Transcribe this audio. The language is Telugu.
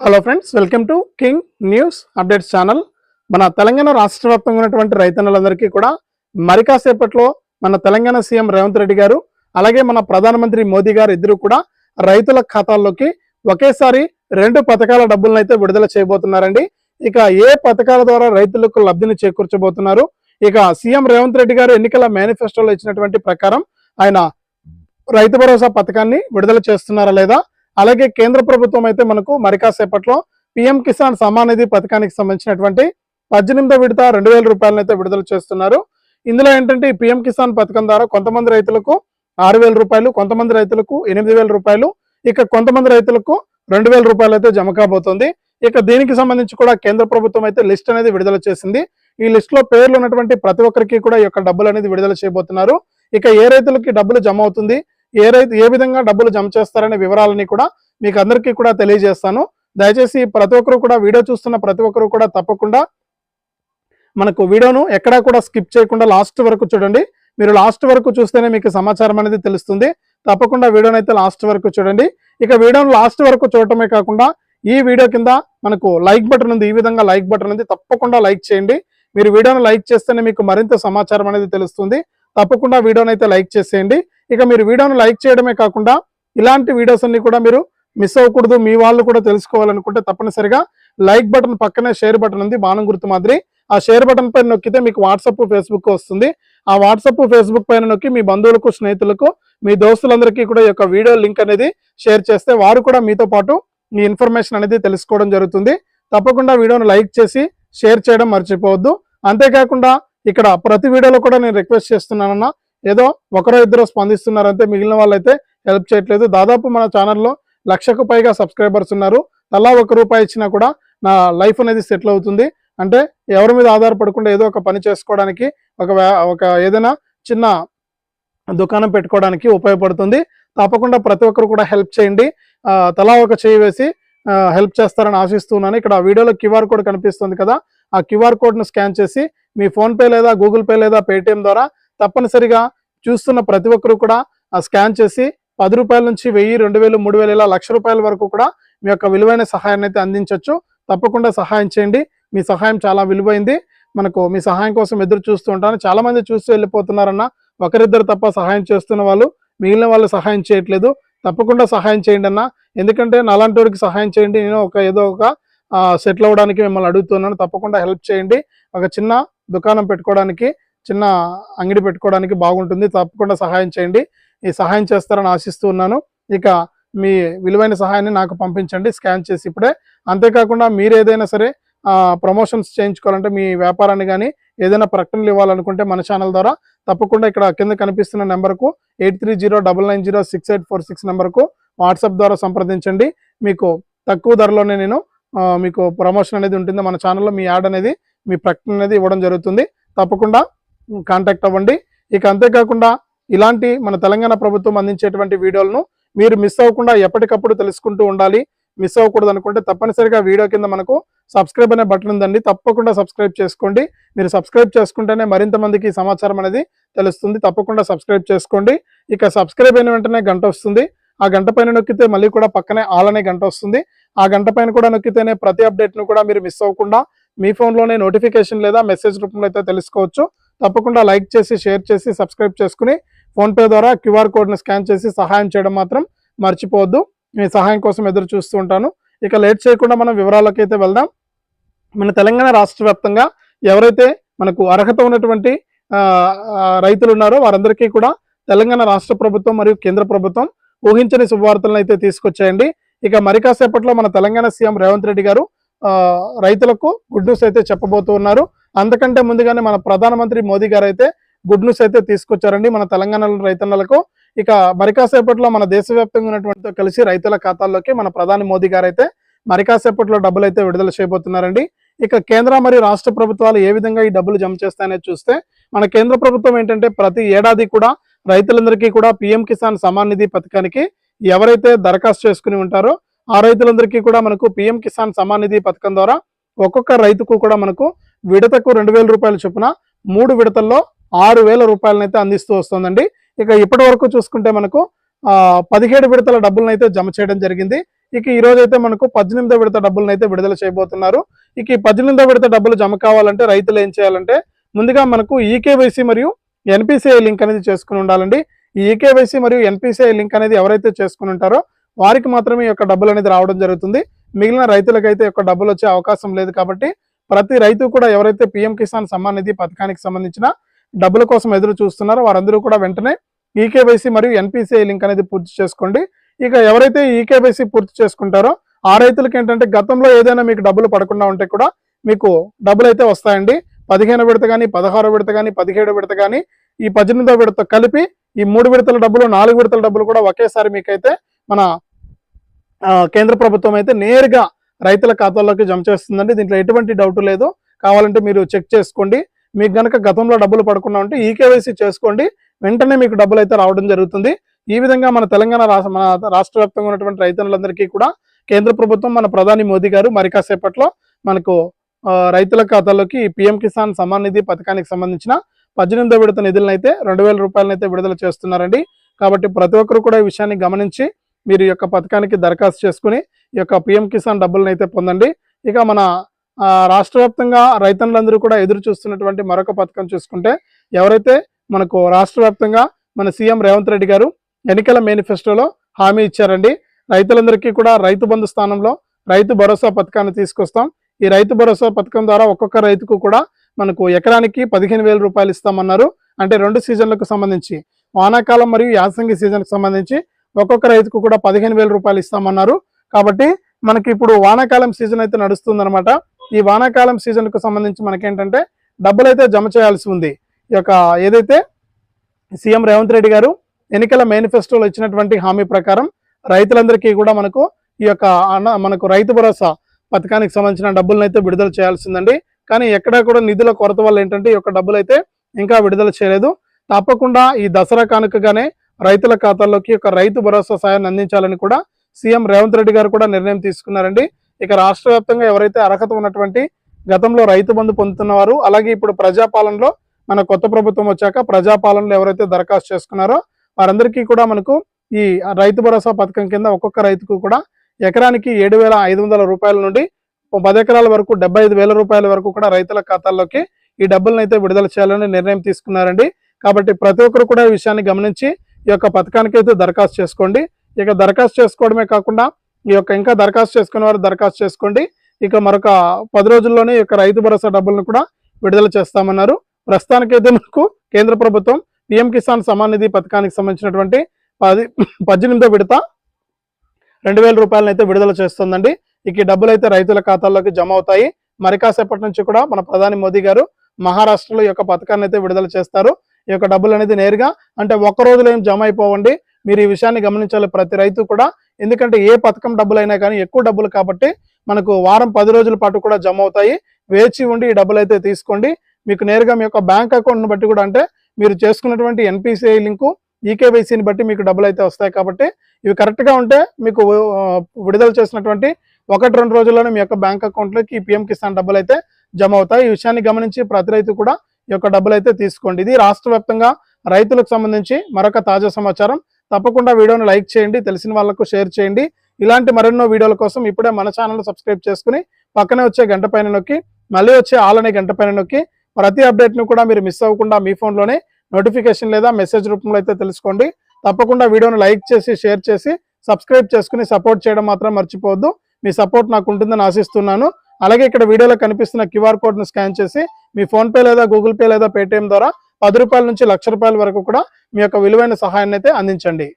Hello friends welcome to King news updates channel మన తెలంగాణ రాష్ట్ర వ్యాప్తంగా ఉన్నటువంటి రైతన్నులందరికీ కూడా మరి కాసేపట్లో మన తెలంగాణ సీఎం రేవంత్ రెడ్డి గారు అలాగే మన ప్రధానమంత్రి మోదీ గారు ఇద్దరు కూడా రైతుల ఖాతాల్లోకి ఒకేసారి రెండు పథకాల డబ్బులను అయితే విడుదల చేయబోతున్నారండి. ఇక ఏ పథకాల ద్వారా రైతులకు లబ్ధిని చేకూర్చబోతున్నారు? ఇక సీఎం రేవంత్ రెడ్డి గారు ఎన్నికల మేనిఫెస్టోలో ఇచ్చినటువంటి ప్రకారం ఆయన రైతు భరోసా పథకాన్ని విడుదల చేస్తున్నారా లేదా? అలాగే కేంద్ర ప్రభుత్వం అయితే మనకు మరికాసేపట్లో పిఎం కిసాన్ సమాన్ నిధి పథకానికి సంబంధించినటువంటి పద్దెనిమిదో విడత రెండు వేల రూపాయలను అయితే విడుదల చేస్తున్నారు. ఇందులో ఏంటంటే ఈ పిఎం కిసాన్ పథకం ద్వారా కొంతమంది రైతులకు ఆరు వేల రూపాయలు కొంతమంది రైతులకు ఎనిమిది వేల రూపాయలు ఇక కొంతమంది రైతులకు రెండు వేల రూపాయలు అయితే జమ కాబోతుంది. ఇక దీనికి సంబంధించి కూడా కేంద్ర ప్రభుత్వం అయితే లిస్ట్ అనేది విడుదల చేసింది. ఈ లిస్ట్లో పేర్లు ఉన్నటువంటి ప్రతి ఒక్కరికి కూడా ఈ యొక్క డబ్బులు అనేది విడుదల చేయబోతున్నారు. ఇక ఏ రైతులకి డబ్బులు జమ అవుతుంది? ఏ రైతు ఏ విధంగా డబ్బులు జమ చేస్తారనే వివరాలని కూడా మీకు అందరికీ కూడా తెలియజేస్తాను. దయచేసి ప్రతి ఒక్కరు కూడా వీడియో చూస్తున్న ప్రతి ఒక్కరు కూడా తప్పకుండా మనకు వీడియోను ఎక్కడా కూడా స్కిప్ చేయకుండా లాస్ట్ వరకు చూడండి. మీరు లాస్ట్ వరకు చూస్తేనే మీకు సమాచారం అనేది తెలుస్తుంది. తప్పకుండా వీడియోని అయితే లాస్ట్ వరకు చూడండి. ఇక వీడియోను లాస్ట్ వరకు చూడటమే కాకుండా ఈ వీడియో కింద మనకు లైక్ బటన్ ఉంది. ఈ విధంగా లైక్ బటన్ ఉంది. తప్పకుండా లైక్ చేయండి. మీరు వీడియోను లైక్ చేస్తేనే మీకు మరింత సమాచారం అనేది తెలుస్తుంది. తప్పకుండా వీడియోని అయితే లైక్ చేసేయండి. ఇక మీరు వీడియోను లైక్ చేయడమే కాకుండా ఇలాంటి వీడియోస్ అన్ని కూడా మీరు మిస్ అవ్వకూడదు మీ వాళ్ళు కూడా తెలుసుకోవాలనుకుంటే తప్పనిసరిగా లైక్ బటన్ పక్కనే షేర్ బటన్ ఉంది బాణం గుర్తు మాదిరి. ఆ షేర్ బటన్ పైన నొక్కితే మీకు వాట్సప్ ఫేస్బుక్ వస్తుంది. ఆ వాట్సాప్ ఫేస్బుక్ పైన నొక్కి మీ బంధువులకు స్నేహితులకు మీ దోస్తులందరికీ కూడా ఈ యొక్క వీడియో లింక్ అనేది షేర్ చేస్తే వారు కూడా మీతో పాటు మీ ఇన్ఫర్మేషన్ అనేది తెలుసుకోవడం జరుగుతుంది. తప్పకుండా వీడియోను లైక్ చేసి షేర్ చేయడం మర్చిపోవద్దు. అంతేకాకుండా ఇక్కడ ప్రతి వీడియోలో కూడా నేను రిక్వెస్ట్ చేస్తున్నానన్నా. ఏదో ఒకరో ఇద్దరు స్పందిస్తున్నారంటే మిగిలిన వాళ్ళైతే హెల్ప్ చేయట్లేదు. దాదాపు మన ఛానల్లో లక్షకు పైగా సబ్స్క్రైబర్స్ ఉన్నారు. తలా ఒక రూపాయి ఇచ్చినా కూడా నా లైఫ్ అనేది సెటిల్ అవుతుంది. అంటే ఎవరి మీద ఆధారపడకుండా ఏదో ఒక పని చేసుకోవడానికి ఒక ఒక ఏదైనా చిన్న దుకాణం పెట్టుకోవడానికి ఉపయోగపడుతుంది. తప్పకుండా ప్రతి ఒక్కరు కూడా హెల్ప్ చేయండి. తలా ఒక చేయి వేసి హెల్ప్ చేస్తారని ఆశిస్తున్నాను. ఇక్కడ వీడియోలో క్యూఆర్ కోడ్ కనిపిస్తుంది కదా. ఆ క్యూఆర్ కోడ్ను స్కాన్ చేసి మీ ఫోన్పే లేదా గూగుల్ పే లేదా పేటిఎం ద్వారా తప్పనిసరిగా చూస్తున్న ప్రతి ఒక్కరు కూడా ఆ స్కాన్ చేసి పది రూపాయల నుంచి వెయ్యి రెండు వేలు మూడు వేలు ఇలా లక్ష రూపాయల వరకు కూడా మీ యొక్క విలువైన సహాయాన్ని అయితే అందించవచ్చు తప్పకుండా సహాయం చేయండి. మీ సహాయం చాలా విలువైంది. మనకు మీ సహాయం కోసం ఎదురు చూస్తూ ఉంటాను. చాలామంది చూస్తూ వెళ్ళిపోతున్నారన్న ఒకరిద్దరు తప్ప సహాయం చేస్తున్న వాళ్ళు మిగిలిన వాళ్ళు సహాయం చేయట్లేదు. తప్పకుండా సహాయం చేయండి అన్న. ఎందుకంటే నాలాంటి సహాయం చేయండి. నేను ఒక ఏదో ఒక సెటిల్ అవ్వడానికి మిమ్మల్ని అడుగుతున్నాను. తప్పకుండా హెల్ప్ చేయండి. ఒక చిన్న దుకాణం పెట్టుకోవడానికి చిన్న అంగడి పెట్టుకోవడానికి బాగుంటుంది. తప్పకుండా సహాయం చేయండి. ఈ సహాయం చేస్తారని ఆశిస్తూ ఉన్నాను. ఇక మీ విలువైన సహాయాన్ని నాకు పంపించండి. స్కాన్ చేసి ఇప్పుడే. అంతేకాకుండా మీరు ఏదైనా సరే ప్రమోషన్స్ చేయించుకోవాలంటే మీ వ్యాపారాన్ని కానీ ఏదైనా ప్రకటనలు ఇవ్వాలనుకుంటే మన ఛానల్ ద్వారా తప్పకుండా ఇక్కడ కింద కనిపిస్తున్న నెంబర్కు eight three zero double nine zero six eight four six నెంబర్కు వాట్సాప్ ద్వారా సంప్రదించండి. మీకు తక్కువ ధరలోనే నేను మీకు ప్రమోషన్ అనేది ఉంటుంది. మన ఛానల్లో మీ యాడ్ అనేది మీ ప్రకటన అనేది ఇవ్వడం జరుగుతుంది. తప్పకుండా కాంటాక్ట్ అవ్వండి. ఇక అంతేకాకుండా ఇలాంటి మన తెలంగాణ ప్రభుత్వం అందించేటువంటి వీడియోలను మీరు మిస్ అవ్వకుండా ఎప్పటికప్పుడు తెలుసుకుంటూ ఉండాలి. మిస్ అవ్వకూడదు అనుకుంటే తప్పనిసరిగా వీడియో కింద మనకు సబ్స్క్రైబ్ అనే బటన్ ఉందండి. తప్పకుండా సబ్స్క్రైబ్ చేసుకోండి. మీరు సబ్స్క్రైబ్ చేసుకుంటేనే మరింత మందికి సమాచారం అనేది తెలుస్తుంది. తప్పకుండా సబ్స్క్రైబ్ చేసుకోండి. ఇక సబ్స్క్రైబ్ అయిన వెంటనే గంట వస్తుంది. ఆ గంట పైన నొక్కితే మళ్ళీ కూడా పక్కనే ఆల్ అనే గంట వస్తుంది. ఆ గంట పైన కూడా నొక్కితేనే ప్రతి అప్డేట్ను కూడా మీరు మిస్ అవ్వకుండా మీ ఫోన్లోనే నోటిఫికేషన్ లేదా మెసేజ్ రూపంలో అయితే తెలుసుకోవచ్చు. తప్పకుండా లైక్ చేసి షేర్ చేసి సబ్స్క్రైబ్ చేసుకుని ఫోన్పే ద్వారా క్యూఆర్ కోడ్ను స్కాన్ చేసి సహాయం చేయడం మాత్రం మర్చిపోవద్దు. మీ సహాయం కోసం ఎదురు చూస్తూ ఉంటాను. ఇక లేట్ చేయకుండా మనం వివరాలకు అయితే వెళ్దాం. మన తెలంగాణ రాష్ట్ర వ్యాప్తంగా ఎవరైతే మనకు అర్హత ఉన్నటువంటి రైతులు ఉన్నారో వారందరికీ కూడా తెలంగాణ రాష్ట్ర ప్రభుత్వం మరియు కేంద్ర ప్రభుత్వం ఊహించని శుభవార్తలను అయితే తీసుకొచ్చాయండి. ఇక మరి కాసేపట్లో మన తెలంగాణ సీఎం రేవంత్ రెడ్డి గారు రైతులకు గుడ్ న్యూస్ అయితే చెప్పబోతూ ఉన్నారు. అంతకంటే ముందుగానే మన ప్రధానమంత్రి మోదీ గారు అయితే గుడ్ న్యూస్ అయితే తీసుకొచ్చారండి మన తెలంగాణలో రైతన్నలకు. ఇక మరికాసేపట్లో మన దేశవ్యాప్తంగా ఉన్నటువంటితో కలిసి రైతుల ఖాతాల్లోకి మన ప్రధాని మోదీ గారు అయితే మరికాసేపట్లో డబ్బులు అయితే విడుదల చేయబోతున్నారండి. ఇక కేంద్ర మరియు రాష్ట్ర ప్రభుత్వాలు ఏ విధంగా ఈ డబ్బులు జమ చేస్తాయనేది చూస్తే మన కేంద్ర ప్రభుత్వం ఏంటంటే ప్రతి ఏడాది కూడా రైతులందరికీ కూడా పిఎం కిసాన్ సమాన్ నిధి పథకానికి ఎవరైతే దరఖాస్తు చేసుకుని ఉంటారో ఆ రైతులందరికీ కూడా మనకు పిఎం కిసాన్ సమాన్ నిధి పథకం ద్వారా ఒక్కొక్క రైతుకు కూడా మనకు విడతకు రెండు వేల రూపాయల చొప్పున మూడు విడతల్లో ఆరు వేల రూపాయలనైతే అందిస్తూ వస్తుందండి. ఇక ఇప్పటి వరకు చూసుకుంటే మనకు పదిహేడు విడతల డబ్బులను అయితే జమ చేయడం జరిగింది. ఇక ఈ రోజు అయితే మనకు పద్దెనిమిదో విడత డబ్బులను అయితే విడుదల చేయబోతున్నారు. ఇక ఈ పద్దెనిమిదో విడత డబ్బులు జమ కావాలంటే రైతులు ఏం చేయాలంటే ముందుగా మనకు ఈకేవైసీ మరియు ఎన్పిసిఐ లింక్ అనేది చేసుకుని ఉండాలండి. ఈ ఈకేవైసీ మరియు ఎన్పిసిఐ లింక్ అనేది ఎవరైతే చేసుకుని ఉంటారో వారికి మాత్రమే ఈ యొక్క డబ్బులు అనేది రావడం జరుగుతుంది. మిగిలిన రైతులకైతే యొక్క డబ్బులు వచ్చే అవకాశం లేదు కాబట్టి ప్రతి రైతు కూడా ఎవరైతే పిఎం కిసాన్ సమ్మాన్ నిధి పథకానికి సంబంధించిన డబ్బుల కోసం ఎదురు చూస్తున్నారో వారందరూ కూడా వెంటనే ఈకేవైసీ మరియు ఎన్పిసిఐ లింక్ అనేది పూర్తి చేసుకోండి. ఇక ఎవరైతే ఈకేవైసీ పూర్తి చేసుకుంటారో ఆ రైతులకి ఏంటంటే గతంలో ఏదైనా మీకు డబ్బులు పడకుండా ఉంటే కూడా మీకు డబ్బులు అయితే వస్తాయండి. పదిహేను విడత కానీ పదహారో విడత కానీ పదిహేడు విడత కానీ ఈ పద్దెనిమిదో విడత కలిపి ఈ మూడు విడతల డబ్బులు నాలుగు విడతల డబ్బులు కూడా ఒకేసారి మీకైతే మన కేంద్ర ప్రభుత్వం అయితే నేరుగా రైతుల ఖాతాల్లోకి జమ చేస్తుందండి. దీంట్లో ఎటువంటి డౌట్ లేదు. కావాలంటే మీరు చెక్ చేసుకోండి. మీకు గనక గతంలో డబ్బులు పడకుండా ఉంటే ఈకేవైసీ చేసుకోండి. వెంటనే మీకు డబ్బులు అయితే రావడం జరుగుతుంది. ఈ విధంగా మన తెలంగాణ రాష్ట్ర మన రాష్ట్ర వ్యాప్తంగా ఉన్నటువంటి రైతులందరికీ కూడా కేంద్ర ప్రభుత్వం మన ప్రధాని మోదీ గారు మరి కాసేపట్లో మనకు రైతుల ఖాతాలోకి పిఎం కిసాన్ సమ్మాన్ నిధి పథకానికి సంబంధించిన పద్దెనిమిదో విడత నిధులను అయితే రెండు వేల రూపాయలనైతే విడుదల చేస్తున్నారండి. కాబట్టి ప్రతి ఒక్కరు కూడా ఈ విషయాన్ని గమనించి మీరు ఈ యొక్క పథకానికి దరఖాస్తు చేసుకుని ఈ యొక్క పిఎం కిసాన్ డబ్బులను అయితే పొందండి. ఇక మన రాష్ట్ర వ్యాప్తంగా రైతన్నులందరూ కూడా ఎదురు చూస్తున్నటువంటి మరొక పథకం చూసుకుంటే ఎవరైతే మనకు రాష్ట్ర మన సీఎం రేవంత్ రెడ్డి గారు ఎన్నికల మేనిఫెస్టోలో హామీ ఇచ్చారండి. రైతులందరికీ కూడా రైతు బంధు స్థానంలో రైతు భరోసా పథకాన్ని తీసుకొస్తాం. ఈ రైతు భరోసా పథకం ద్వారా ఒక్కొక్క రైతుకు కూడా మనకు ఎకరానికి పదిహేను వేల రూపాయలు ఇస్తామన్నారు. అంటే రెండు సీజన్లకు సంబంధించి వానాకాలం మరియు యాసంగి సీజన్కి సంబంధించి ఒక్కొక్క రైతుకు కూడా పదిహేను వేల రూపాయలు ఇస్తామన్నారు. కాబట్టి మనకి ఇప్పుడు వానాకాలం సీజన్ అయితే నడుస్తుందన్నమాట. ఈ వానాకాలం సీజన్కు సంబంధించి మనకేంటంటే డబ్బులు అయితే జమ చేయాల్సి ఉంది. ఈ యొక్క ఏదైతే సీఎం రేవంత్ రెడ్డి గారు ఎన్నికల మేనిఫెస్టోలో ఇచ్చినటువంటి హామీ ప్రకారం రైతులందరికీ కూడా మనకు ఈ యొక్క మనకు రైతు భరోసా పథకానికి సంబంధించిన డబ్బులను అయితే విడుదల చేయాల్సిందండి. కానీ ఎక్కడా కూడా నిధుల కొరత వల్ల ఏంటంటే ఈ యొక్క డబ్బులు అయితే ఇంకా విడుదల చేయలేదు. తప్పకుండా ఈ దసరా కానుకగానే రైతుల ఖాతాల్లోకి ఒక రైతు భరోసా సాయాన్ని అందించాలని కూడా సీఎం రేవంత్ రెడ్డి గారు కూడా నిర్ణయం తీసుకున్నారండి. ఇక రాష్ట్ర వ్యాప్తంగా ఎవరైతే అర్హత ఉన్నటువంటి గతంలో రైతు బంధు పొందుతున్నవారు అలాగే ఇప్పుడు ప్రజాపాలనలో మన కొత్త ప్రభుత్వం వచ్చాక ప్రజాపాలనలో ఎవరైతే దరఖాస్తు చేసుకున్నారో వారందరికీ కూడా మనకు ఈ రైతు భరోసా పథకం కింద ఒక్కొక్క రైతుకు కూడా ఎకరానికి ఏడు వేల ఐదు వందల రూపాయల నుండి పది ఎకరాల వరకు డెబ్బై ఐదు వేల రూపాయల వరకు కూడా రైతుల ఖాతాల్లోకి ఈ డబ్బులను అయితే విడుదల చేయాలని నిర్ణయం తీసుకున్నారండి. కాబట్టి ప్రతి ఒక్కరు కూడా ఈ విషయాన్ని గమనించి ఈ యొక్క పథకానికి అయితే దరఖాస్తు చేసుకోండి. ఇక దరఖాస్తు చేసుకోవడమే కాకుండా ఈ యొక్క ఇంకా దరఖాస్తు చేసుకునే వారు దరఖాస్తు చేసుకోండి. ఇక మరొక పది రోజుల్లోనే ఈ యొక్క రైతు భరోసా డబ్బులను కూడా విడుదల చేస్తామన్నారు. ప్రస్తుతానికైతే మనకు కేంద్ర ప్రభుత్వం పిఎం కిసాన్ సమాన్ నిధి పథకానికి సంబంధించినటువంటి పది పద్దెనిమిదో విడత రెండు వేల రూపాయలను అయితే విడుదల చేస్తుందండి. ఇక ఈ డబ్బులు అయితే రైతుల ఖాతాల్లోకి జమ అవుతాయి. మరి కాసేపటి నుంచి కూడా మన ప్రధాని మోదీ గారు మహారాష్ట్రలో ఈ యొక్క పథకాన్ని అయితే విడుదల చేస్తారు. ఈ యొక్క డబ్బులు అనేది నేరుగా అంటే ఒక్క రోజులో ఏం జమ అయిపోవండి. మీరు ఈ విషయాన్ని గమనించాలి ప్రతి రైతు కూడా. ఎందుకంటే ఏ పథకం డబ్బులైనా కానీ ఎక్కువ డబ్బులు కాబట్టి మనకు వారం పది రోజుల పాటు కూడా జమ అవుతాయి. వేచి ఉండి ఈ డబ్బులు అయితే తీసుకోండి. మీకు నేరుగా మీ యొక్క బ్యాంక్ అకౌంట్ని బట్టి కూడా అంటే మీరు చేసుకున్నటువంటి ఎన్పిసిఐ లింకు ఈకేవైసీని బట్టి మీకు డబ్బులు అయితే వస్తాయి కాబట్టి ఇవి కరెక్ట్గా ఉంటే మీకు విడుదల చేసినటువంటి ఒకటి రెండు రోజుల్లోనే మీ యొక్క బ్యాంక్ అకౌంట్లోకి ఈ పిఎం కిసాన్ డబ్బులు అయితే జమ అవుతాయి. ఈ విషయాన్ని గమనించి ప్రతి రైతు కూడా ఈ యొక్క డబ్బులు అయితే తీసుకోండి. ఇది రాష్ట్ర వ్యాప్తంగా రైతులకు సంబంధించి మరొక తాజా సమాచారం. తప్పకుండా వీడియోను లైక్ చేయండి తెలిసిన వాళ్ళకు షేర్ చేయండి. ఇలాంటి మరెన్నో వీడియోల కోసం ఇప్పుడే మన ఛానల్ సబ్స్క్రైబ్ చేసుకుని పక్కనే వచ్చే గంట పైన నొక్కి మళ్ళీ వచ్చే ఆలనే గంట పైన నొక్కి ప్రతి అప్డేట్ను కూడా మీరు మిస్ అవ్వకుండా మీ ఫోన్లోనే నోటిఫికేషన్ లేదా మెసేజ్ రూపంలో అయితే తెలుసుకోండి. తప్పకుండా వీడియోను లైక్ చేసి షేర్ చేసి సబ్స్క్రైబ్ చేసుకుని సపోర్ట్ చేయడం మాత్రం మర్చిపోవద్దు. మీ సపోర్ట్ నాకు ఉంటుందని ఆశిస్తున్నాను. అలాగే ఇక్కడ వీడియోలో కనిపిస్తున్న క్యూఆర్ కోడ్ను స్కాన్ చేసి మీ ఫోన్పే లేదా గూగుల్ పే లేదా పేటిఎం ద్వారా పది రూపాయల నుంచి లక్ష రూపాయల వరకు కూడా మీ యొక్క విలువైన సహాయాన్ని అయితే అందించండి.